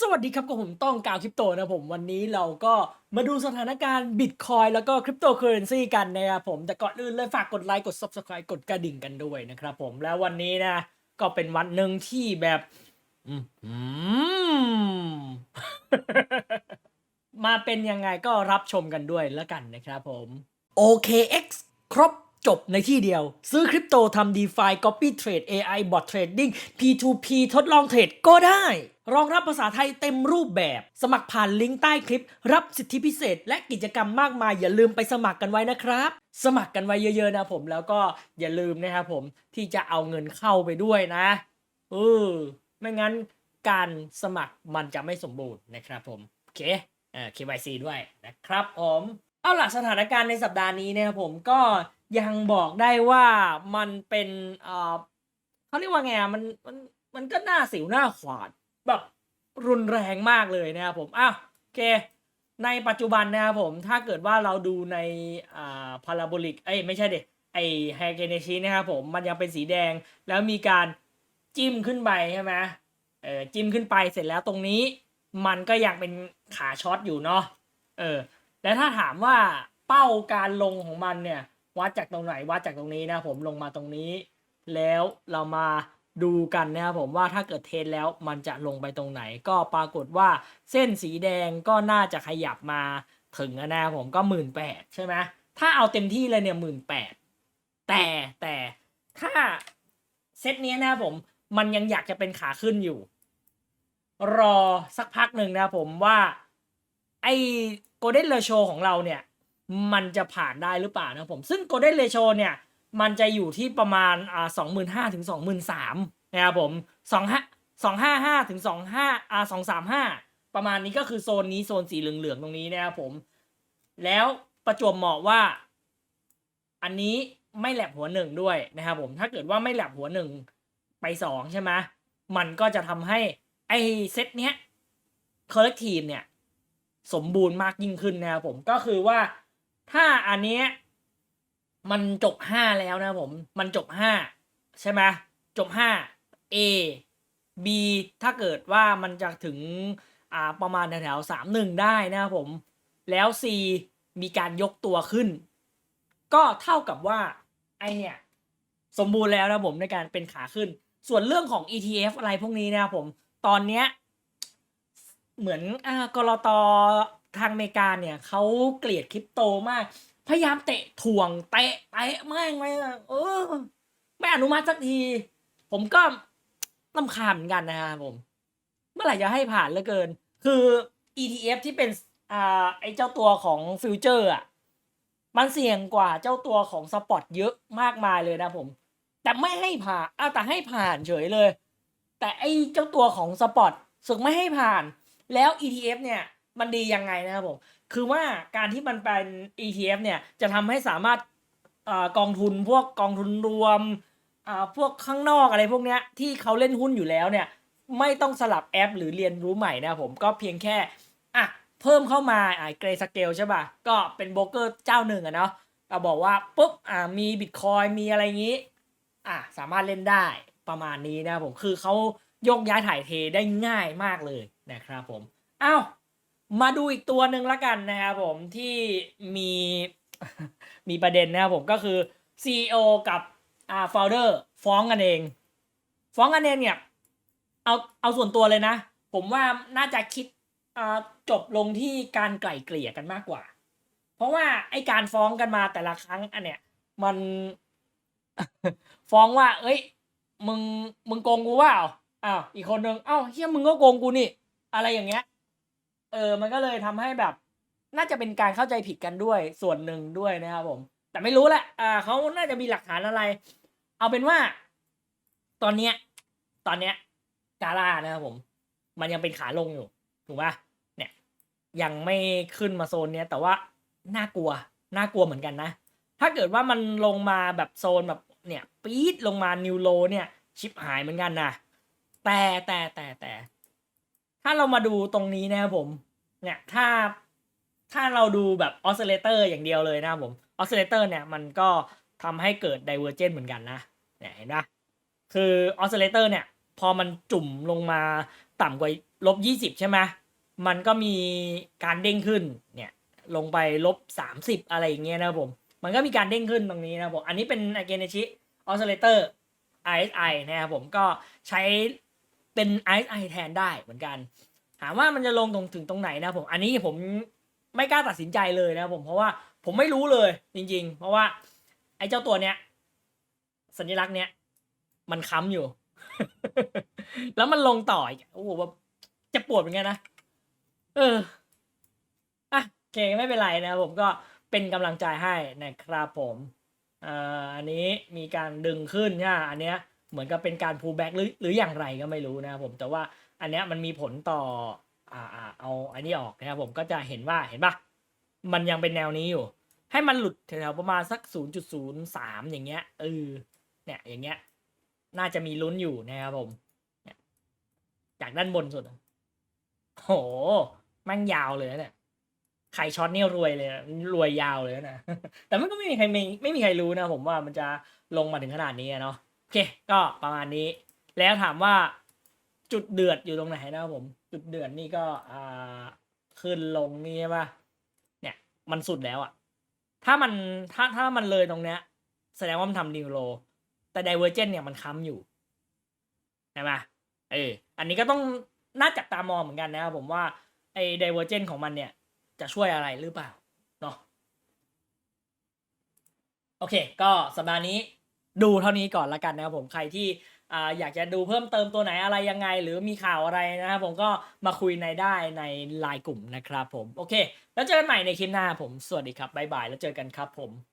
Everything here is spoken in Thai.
สวัสดีครับกับผมต้องกาวคริปโตนะผมวันนี้เราก็มาดูสถานการณ์บิตคอยแล้วก็คริปโตเคอเรนซีกันนะครับผมแต่ก่อนอื่นเลยฝากกดไลค์กด Subscribe กดกระดิ่งกันด้วยนะครับผมแล้ววันนี้นะ ก็เป็นวันหนึ่งที่แบบมอืมมาเป็นยังไงก็รับชมกันด้วยแล้วกันนะครับผม OKX ครบ จบในที่เดียว ซื้อคริปโตทำ DeFi Copy Trade AI Bot Trading P2P ทดลองเทรดก็ได้ รองรับภาษาไทยเต็มรูปแบบ สมัครผ่านลิงก์ใต้คลิป รับสิทธิพิเศษ และกิจกรรมมากมายอย่าลืมไปสมัครกันไว้นะครับ สมัครกันไว้เยอะๆนะผมแล้วก็อย่าลืมนะครับผมที่จะเอาเงินเข้าไปด้วยนะเออไม่งั้นการสมัครมันจะไม่สมบูรณ์นะครับผมโอเคเอ่อ KYC ด้วยนะครับผมเอาล่ะสถานการณ์ในสัปดาห์นี้นะครับผมก็ ยังบอกได้ว่ามันเป็นเอ่อเขาเรียกว่าไงมันมันมันก็หน้าสิวหน้าขวาดแบบรุนแรงมากเลยนะครับผมอ้าวโอเค ในปัจจุบันนะครับผมถ้าเกิดว่าเราดูในอ่าพาราโบลิกเอ้ยไม่ใช่เด็กไอไฮเกเนชินะครับผมมันยังเป็นสีแดงแล้วมีการจิ้มขึ้นไปใช่ไหมเออจิ้มขึ้นไปเสร็จแล้วตรงนี้ มันก็ยังเป็นขาช็อตอยู่เนาะเออแล้วถ้าถามว่าเป้าการลงของมันเนี่ย วัดจากตรงไหนวัดจากตรงนี้นะผมลงมาตรงนี้ แล้วเรามาดูกันนะครับผมว่าถ้าเกิดเทนแล้วมันจะลงไปตรงไหน ก็ปรากฏว่าเส้นสีแดงก็น่าจะขยับมาถึงนะผมก็หมื่นแปดใช่ไหมถ้าเอาเต็มที่เลยเนี่ยหมื่นแปดแต่แต่ถ้าเซตนี้นะผมมันยังอยากจะเป็นขาขึ้นอยู่ รอสักพักหนึ่งนะผมว่า ไอโกลเด้นเรโชของเราเนี่ย มันจะผ่านได้หรือเปล่านะผม ซึ่งโกลเด้นเรโชเนี่ยมันจะอยู่ที่ประมาณอ่าสองหมื่นห้าถึงสองหมื่นสามนะครับผมสองห้าสองห้าห้าถึงสองห้าอ่าสองสามห้าประมาณนี้ก็คือโซนนี้โซนสีเหลืองๆตรงนี้นะครับผม แล้วประจวบเหมาะว่า อันนี้ไม่แหลบหัวหนึ่งด้วยนะครับผมถ้าเกิดว่าไม่แหลบหัวหนึ่งไปสองใช่ไหมมันก็จะทำให้ไอ้เซตเนี้ย collective เนี่ย สมบูรณ์มากยิ่งขึ้นนะครับผมก็คือว่า ถ้าอันเนี้ยมันจบห้าแล้วนะผม มันจบห้าใช่ไหมจบห้า A B ถ้าเกิดว่ามันจะถึงอ่าประมาณแถวๆสามหนึ่งได้นะผม แล้ว C มีการยกตัวขึ้น ก็เท่ากับว่าไอเนี่ย สมบูรณ์แล้วนะผมในการเป็นขาขึ้น ส่วนเรื่องของ ETF อะไรพวกนี้นะผม ตอนเนี้ยเหมือนอ่ากรต ทางอเมริกาเนี่ยเขาเกลียดคริปโตมาก พยายามเตะถ่วงเตะเตะแม่งไปอะเออ ไม่อนุมัติสักที ผมก็ลำคาญเหมือนกันนะครับผม เมื่อไหร่จะให้ผ่านเหลือเกิน คือ ETF ที่เป็นอ่าไอเจ้าตัวของฟิวเจอร์อะมันเสี่ยงกว่าเจ้าตัวของสปอตเยอะมากมายเลยนะผม แต่ไม่ให้ผ่านอ้าวแต่ให้ผ่านเฉยเลย แต่ไอเจ้าตัวของสปอตสึกไม่ให้ผ่าน แล้ว ETF เนี่ย มันดียังไงนะครับผม คือว่าการที่มันเป็น ETF เนี่ยจะทำให้สามารถอากองทุนพวกกองทุนรวมอ่าพวกข้างนอกอะไรพวกเนี้ยที่เขาเล่นหุ้นอยู่แล้วเนี่ยไม่ต้องสลับแอป หรือเรียนรู้ใหม่นะครับผมก็เพียงแค่อะเพิ่มเข้ามาอ่าเกรสเกลใช่ป่ะ ก็เป็นโบรกเกอร์เจ้าหนึ่งอะเนาะเราบอกว่าปุ๊บอ่ามีบิตคอยมีอะไรงี้อะสามารถเล่นได้ประมาณนี้นะครับผมคือเขายกย้ายถ่ายเทได้ง่ายมากเลยนะครับผมอ้าว มาดูอีกตัวหนึ่งละกันนะครับผมที่มีมีประเด็นนะครับผมก็คือ CEO กับอ่า founder ฟ้องกันเอง ฟ้องกันเองเนี่ยเอาเอาส่วนตัวเลยนะ ผมว่าน่าจะคิดอ่าจบลงที่การไกล่เกลี่ยกันมากกว่า เพราะว่าไอการฟ้องกันมาแต่ละครั้งอันเนี้ยมันฟ้องว่า เอ้ย มึงมึงโกงกูว่าอ้าวอีกคนนึงเอ้าเฮียมึงก็โกงกูนี่ อะไรอย่างเงี้ย เออ มันก็เลยทำให้แบบ น่าจะเป็นการเข้าใจผิดกันด้วยส่วนหนึ่งด้วยนะครับผม แต่ไม่รู้แหละอ่าเขาน่าจะมีหลักฐานอะไร เอาเป็นว่า ตอนเนี้ย ตอนเนี้ย กาลานะครับผม มันยังเป็นขาลงอยู่ ถูกปะเนี่ย ยังไม่ขึ้นมาโซนเนี้ย แต่ว่าน่ากลัว น่ากลัวเหมือนกันนะ ถ้าเกิดว่ามันลงมาแบบโซนแบบเนี่ย ปี๊ดลงมานิวโลเนี่ย ชิปหายเหมือนกันนะแต่แต่แต่าเรามาดูตรงนี้นะครับผม เนี่ยถ้าถ้าเราดูแบบออสซิเลเตอร์อย่างเดียวเลยนะครับผมออสซิเลเตอร์เนี่ยมันก็ทำให้เกิดไดเวอร์เจนเหมือนกันนะเนี่ยเห็นปะคือออสซิเลเตอร์เนี่ยพอมันจุ่มลงมาต่ำกว่าลบยี่สิบใช่ไหมมันก็มีการเด้งขึ้นเนี่ยลงไปลบสามสิบอะไรอย่างเงี้ยนะครับผม มันก็มีการเด้งขึ้นตรงนี้นะครับผม อันนี้เป็นอเกนชิออสซิเลเตอร์ RSI นะครับผมก็ใช้ เป็น RSI แทนได้เหมือนกัน ถามว่ามันจะลงตรงถึงตรงไหนนะผมอันนี้ผมไม่กล้าตัดสินใจเลยนะผมเพราะว่าผมไม่รู้เลยจริง ๆ เพราะว่า ไอ้เจ้าตัวเนี้ยสัญลักษณ์เนี้ยมันค้ำอยู่ แล้วมันลงต่ออีกโอ้โหแบบจะปวดเหมือนกันนะเอออะโอเคไม่เป็นไรนะผมก็เป็นกำลังใจให้นะครับผมอ่าอันนี้มีการดึงขึ้นเนี่ยอันเนี้ย เหมือนกับเป็นการ pull back หรือหรืออย่างไรก็ไม่รู้นะครับผมแต่ว่าอันเนี้ยมันมีผลต่ออ่าอ่าเอาอันนี้ออกนะครับผมก็จะเห็นว่าเห็นปะมันยังเป็นแนวนี้อยู่ ให้มันหลุดแถวๆประมาณสัก 0.03 อย่างเงี้ยเออเนี่ยอย่างเงี้ยน่าจะมีลุ้นอยู่นะครับผมจากด้านบนสุดอะโหแม่งยาวเลยนะเนี่ยใครช็อตเนี่ยรวยเลย รวยยาวเลยนะ แต่มันก็ไม่มีใครไม่ไม่มีใครรู้นะผมว่ามันจะลงมาถึงขนาดนี้เนาะ เค ก็ประมาณนี้ แล้วถามว่าจุดเดือดอยู่ตรงไหนนะครับผม จุดเดือดนี่ก็อ่าขึ้นลงนี่ใช่ปะเนี่ย มันสุดแล้วอะถ้ามันถ้าถ้ามันเลยตรงเนี้ย แสดงว่ามันทำนิวโรแต่ไดเวอร์เจนเนี่ยมันค้ำอยู่ใช่ไหมเอออันนี้ก็ต้องน่าจับตามองเหมือนกันนะครับผมว่าไอ้ไดเวอร์เจนของมันเนี่ย จะช่วยอะไรหรือเปล่าเนาะโอเค ก็สัปดาห์นี้ ดูเท่านี้ก่อนละกันนะครับผมใครที่ออยากจะดูเพิ่มเติมตัวไหนอะไรยังไง หรือมีข่าวอะไรนะครับผมก็มาคุยในได้ในไลน์กลุ่มนะครับผม โอเค แล้วเจอกันใหม่ในคลิปหน้าผม สวัสดีครับบ๊ายบาย แล้วเจอกันครับผม